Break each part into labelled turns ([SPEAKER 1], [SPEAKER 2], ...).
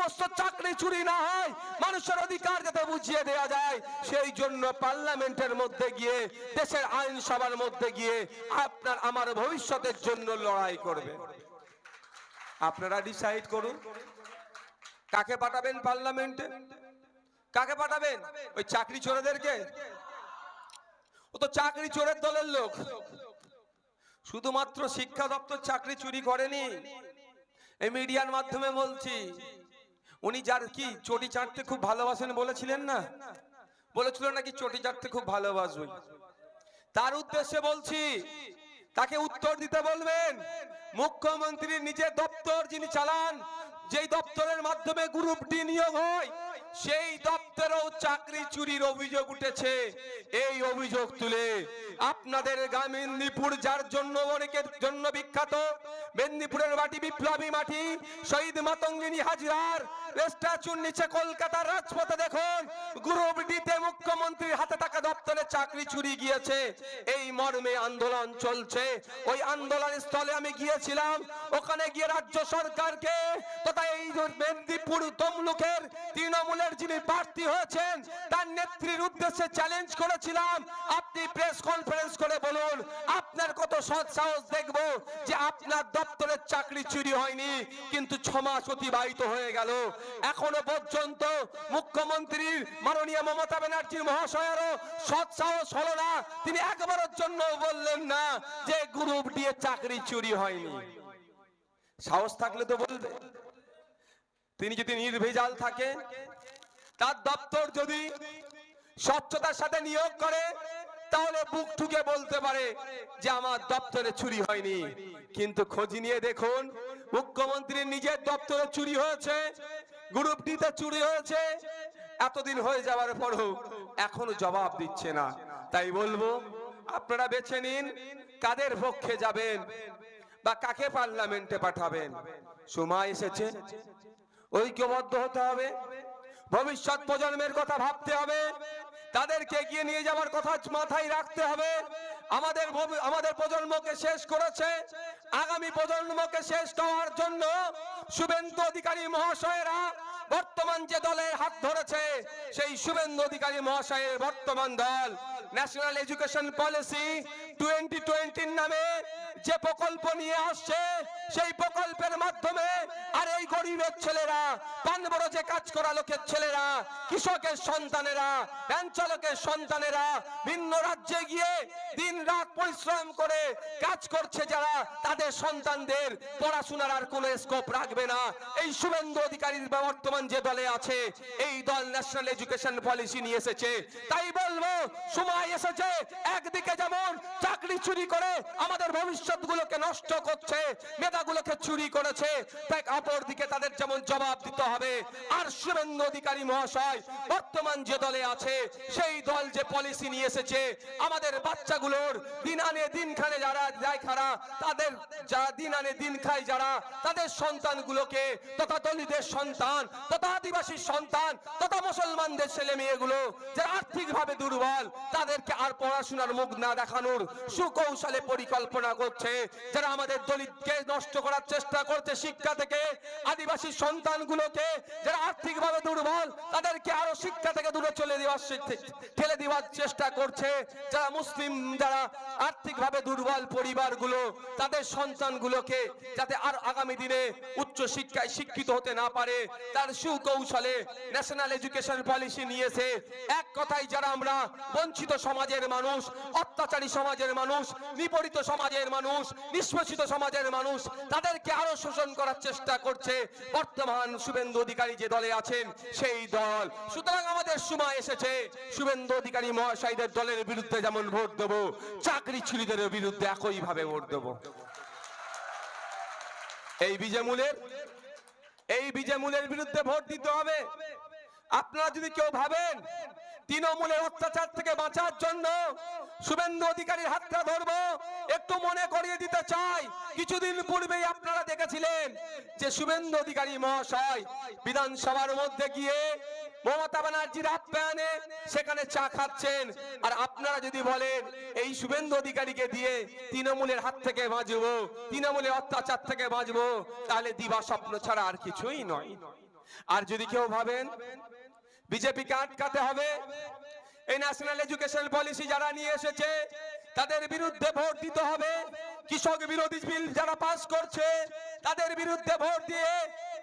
[SPEAKER 1] সমস্ত চাকরি চুরি না হয় মানুষের অধিকার যাতে বুঝিয়ে দেওয়া যায়, সেই জন্য পার্লামেন্টের মধ্যে গিয়ে, দেশের আইনসভার মধ্যে গিয়ে আপনার আমার ভবিষ্যতের জন্য লড়াই করবে। আপনারা ডিসাইড করুন। কাকে পাঠাবেন পার্লামেন্টে? কাকে পাঠাবেন? ওই চাকরি চোরেদেরকে? ও তো চাকরি চোরের দলের লোক। শুধুমাত্র শিক্ষা দপ্তর চাকরি চুরি করেনি। এই মিডিয়ার মাধ্যমে বলছি উনি যার কি চটি চাটতে খুব ভালোবাসেন বলেছিলেন না? বলেছিল নাকি চটি চাটতে খুব ভালোবাসবে তার উদ্দেশ্যে বলছি, তাকে উত্তর দিতে বলবেন মুখ্যমন্ত্রীর নিজের দপ্তর যিনি চালান, যেই দপ্তরের মাধ্যমে গ্রুপ ডি নিয়োগ হয়, সেই দপ্তরেও চাকরি চুরির অভিযোগ উঠেছে। এই অভিযোগ তুলে আপনাদের গ্রামীণ মেদিনীপুর যার জন্য অনেকের জন্য বিখ্যাত মেদিনীপুরের মাটি, বিপ্লবী মাটি, শহীদ মাতঙ্গিনী হাজরার স্ট্যাচুর নিচে কলকাতার রাজপথে দেখুন, গ্রুপ মুখ্যমন্ত্রীর হাতে থাকা দপ্তরে চাকরি চুরি গিয়েছে। এই মর্মে আন্দোলন চলছে। ওই আন্দোলন স্থলে আমি গিয়েছিলাম। ওখানে গিয়ে রাজ্য সরকারকে তথা এই মেদিনীপুর তমলুকের তৃণমূলের যিনি প্রার্থী হয়েছেন, তার নেত্রীর উদ্দেশ্যে চ্যালেঞ্জ করেছিলাম। আপনি প্রেস কনফারেন্স করে বলুন, আপনার কত সৎ সাহস দেখব যে আপনার দপ্তরের চাকরি চুরি হয়নি, কিন্তু ছ মাস অতিবাহিত হয়ে গেল। এখনও পর্যন্ত মুখ্যমন্ত্রীর মাননীয় মমতা ব্যানার্জির মহাশয়েরও সৎ সাহস হলো না। তিনি একবারের জন্য বললেন না যে গ্রুপ দিয়ে চাকরি চুরি হয়নি। সাহস থাকলে তো বলবে। তিনি যদি নির্ভেজাল থাকে, তার দপ্তর যদি স্বচ্ছতার সাথে নিয়োগ করে তাহলে বুক ঠুকে বলতে পারে যে আমার দপ্তরে চুরি হয়নি। কিন্তু খোঁজ নিয়ে দেখুন, মুখ্যমন্ত্রীর নিজের দপ্তরে চুরি হয়েছে গ্রুপ ডিতে চুরি হয়েছে, এতদিন হয়ে যাওয়ার পরও এখনও জবাব দিচ্ছে না। তাই বলব, আপনারা বেছে নিন কাদের পক্ষে যাবেন বা কাকে পার্লামেন্টে পাঠাবেন। সময় এসেছে, ঐক্যবদ্ধ হতে হবে, ভবিষ্যৎ প্রজন্মের কথা ভাবতে হবে তাদেরকে এগিয়ে নিয়ে যাওয়ার কথা মাথায় রাখতে হবে। আমাদের আমাদের প্রজন্মকে শেষ করেছে। আগামী প্রজন্মকে শেষ করার জন্য শুভেন্দু অধিকারী মহাশয়েরা বর্তমান যে দলের হাত ধরেছে, সেই শুভেন্দু অধিকারী মহাশয়ের বর্তমান দল ন্যাশনাল এডুকেশন পলিসি টোয়েন্টি টোয়েন্টির নামে যে প্রকল্প নিয়ে আসছে সেই প্রকল্পের মাধ্যমে, আর এই গরিবের ছেলেরা, পান বড় যে কাজ করা লোকের ছেলেরা, কৃষকের সন্তানেরা, ভ্যান চালকের সন্তানেরা, ভিন্ন রাজ্যে গিয়ে দিন রাত পরিশ্রম করে কাজ করছে যারা, তাদের সন্তানদের পড়াশোনার আর কোনো স্কোপ রাখবে না। এই শুভেন্দু অধিকারীর বর্তমান যে দলে আছে, এই দল ন্যাশনাল এডুকেশন পলিসি নিয়ে এসেছে। তাই বলব, সময় এসেছে, একদিকে যেমন চাকরি চুরি করে আমাদের ভবিষ্যৎ গুলোকে নষ্ট করছে মেধাগুলোকে চুরি করেছে। তাই অপর দিকে তাদের যেমন জবাব দিতে হবে। আর শুভেন্দু অধিকারী মহাশয়, বর্তমান যে দলে আছে, সেই দল যে পলিসি নিয়ে এসেছে, আমাদের বাচ্চাগুলোর দিন আনে দিন খানে যারা যায় খারা, তাদের যারা দিন আনে দিন খায় যারা, তাদের সন্তানগুলোকে তথা দলিতের সন্তান, তথা আদিবাসী সন্তান, তথা মুসলমানদের ছেলে মেয়েগুলো, যারা আর্থিকভাবে দুর্বল, তাদেরকে আর পড়াশোনার মুখ না দেখানোর সুকৌশলে পরিকল্পনা করছে, যারা আমাদের দলিতকে নষ্ট করার চেষ্টা করছে শিক্ষা থেকে। আদিবাসী সন্তানগুলোকে যারা আর্থিকভাবে দুর্বল, তাদেরকে আরও শিক্ষা থেকে দূরে চলে দেওয়ার ঠেলে দেওয়ার চেষ্টা করছে। যারা মুসলিম, যারা আর্থিকভাবে দুর্বল পরিবারগুলো, তাদের সন্তানগুলোকে যাতে আর আগামী দিনে উচ্চ শিক্ষায় শিক্ষিত হতে না পারে, তার সুকৌশলে ন্যাশনাল এডুকেশন পলিসি নিয়েছে। এক কথাই যারা আমরা বঞ্চিত সমাজের মানুষ, অত্যাচারী সমাজের মানুষ, নিপরিত সমাজের মানুষ, নিষ্পেষিত সমাজের মানুষ তাদেরকে আরও শোষণ করার চেষ্টা করছে। বর্তমান শুভেন্দু অধিকারী যে দলে আছেন, সেই দল। সুতরাং আমাদের সময় এসেছে। শুভেন্দু অধিকারী মহাশয়দের দলের বিরুদ্ধে যেমন ভোট দেবো চাকরি চুরিদের বিরুদ্ধে একইভাবে ভোট দেবো। এই বিজেমূলের এই বিজেমূলের বিরুদ্ধে ভোট দিতে হবে। আপনারা যদি কেউ ভাবেন, তৃণমূলের অত্যাচার থেকে বাঁচার জন্য শুভেন্দু অধিকারীর হাতটা ধরবো। একটু মনে করিয়ে দিতে চাই। কিছুদিন পূর্বেই আপনারা দেখেছিলেন যে শুভেন্দু অধিকারী মহাশয় বিধানসভার মধ্যে গিয়ে মমতা ব্যানার্জির আপ্যায়নে সেখানে চা খাচ্ছেন। আর আপনারা যদি বলেন, এই শুভেন্দু অধিকারীকে দিয়ে তৃণমূলের হাত থেকে বাঁচবো, তৃণমূলের অত্যাচার থেকে বাঁচবো, তাহলে দিবা স্বপ্ন ছাড়া আর কিছুই নয়। আর যদি কেউ ভাবেন, বিজেপিকে আটকাতে হবে ন্যাশনাল এডুকেশন পলিসি যারা নিয়ে এসেছে, তাদের বিরুদ্ধে ভোট দিতে হবে। কৃষক বিরোধী বিল যারা পাস করছে, তাদের বিরুদ্ধে ভোট দিয়ে,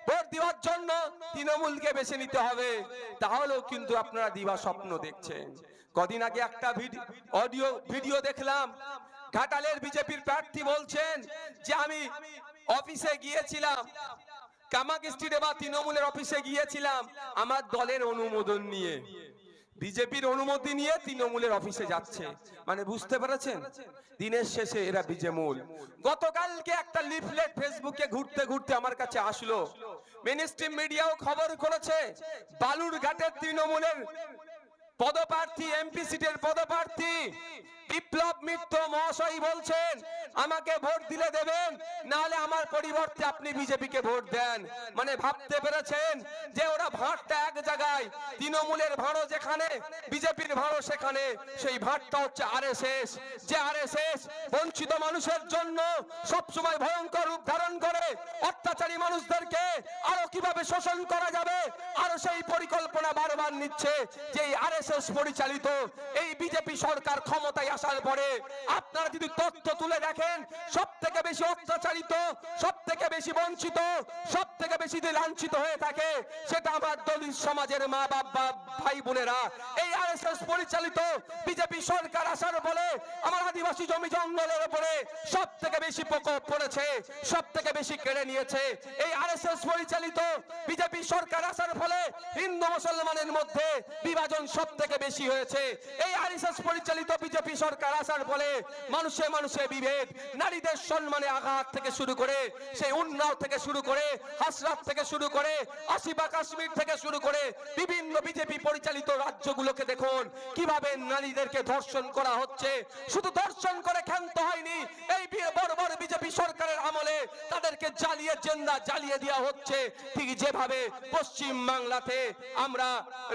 [SPEAKER 1] ভোট দেওয়ার জন্য তৃণমূলকে বেছে নিতে হবে। তাহলেও কিন্তু আপনারা দিবা স্বপ্ন দেখছেন। কদিন আগে একটা অডিও ভিডিও দেখলাম। ঘাটালের বিজেপির প্রার্থী বলছেন যে, আমি অফিসে গিয়েছিলাম। কামাক স্ট্রিটে বা তৃণমূলের অফিসে গিয়েছিলাম। আমার দলের অনুমোদন নিয়ে। বিজেপির অনুমতি নিয়ে তৃণমূলের অফিসে যাচ্ছে। মানে বুঝতে পেরেছেন? দিনের শেষে এরা বিজেমূল। গতকালকে একটা লিফলেট ফেসবুকে ঘুরতে ঘুরতে আমার কাছে আসলো। মেনস্ট্রিম মিডিয়াও খবর করেছে, বালুরঘাটের তৃণমূলের পদপ্রার্থী, এমপি সিটের পদপ্রার্থী বিপ্লব মিত্র মহাশয় বলছেন আমাকে ভোট দিলে দেবেন, নাহলে আমার পরিবর্তে আপনি বিজেপিকে ভোট দেন। মানে ভাবতে পেরেছেন যে ওরা ভাঁটটা এক জায়গায়, তৃণমূলের ভাঁড়ো যেখানে, বিজেপির ভাঁড়ো সেখানে। সেই ভাঁটটা হচ্ছে আরএসএস। যে আরএসএস বঞ্চিত মানুষের জন্য সবসময় ভয়ঙ্কর রূপ ধারণ করে, অত্যাচারী মানুষদেরকে আরও কীভাবে শোষণ করা যাবে, আরও সেই পরিকল্পনা বারবার নিচ্ছে যে এই আরএসএস পরিচালিত, এই বিজেপি সরকার ক্ষমতায় আসার পরে আপনারা যদি তথ্য তুলে দেখেন সব থেকে বেশি অত্যাচারিত সব থেকে বেশি বঞ্চিত সব থেকে বেশি যে লাঞ্ছিত হয়ে থাকে, সেটা আমার দলিত সমাজের মা বাবা ভাই বোনেরা এই আরএসএস পরিচালিত বিজেপি সরকার আসার ফলে আমার আদিবাসী জমি জঙ্গলের উপরে সব থেকে বেশি প্রকোপ পড়েছে সব থেকে বেশি কেড়ে নিয়েছে। এই আরএসএস পরিচালিত বিজেপি সরকার আসার ফলে হিন্দু মুসলমানের মধ্যে বিভাজন সব থেকে বেশি হয়েছে। এই আরএসএস পরিচালিত বিজেপি সরকার আসার ফলে মানুষে মানুষে বিভেদ নারীদের সম্মানে আঘাত থেকে শুরু করে, সেই উন্নাও থেকে শুরু করে, হাসরাত থেকে শুরু করে আসিবা কাশ্মীর থেকে শুরু করে বিভিন্ন বিজেপি পরিচালিত রাজ্যগুলোকে দেখুন, কীভাবে নারীদেরকে ধর্ষণ করা হচ্ছে। শুধু ধর্ষণ করে ক্ষান্ত হয়নি, এই বড় বড় বিজেপি সরকারের আমলে তাদেরকে জ্বালিয়ে, জেন্দা জ্বালিয়ে দেওয়া হচ্ছে। ঠিক যেভাবে পশ্চিম বাংলাতে আমরা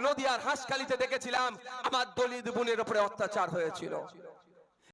[SPEAKER 1] নদিয়ার হাঁসখালিতে দেখেছিলাম, আমার দলিত বোনের উপরে অত্যাচার হয়েছিল।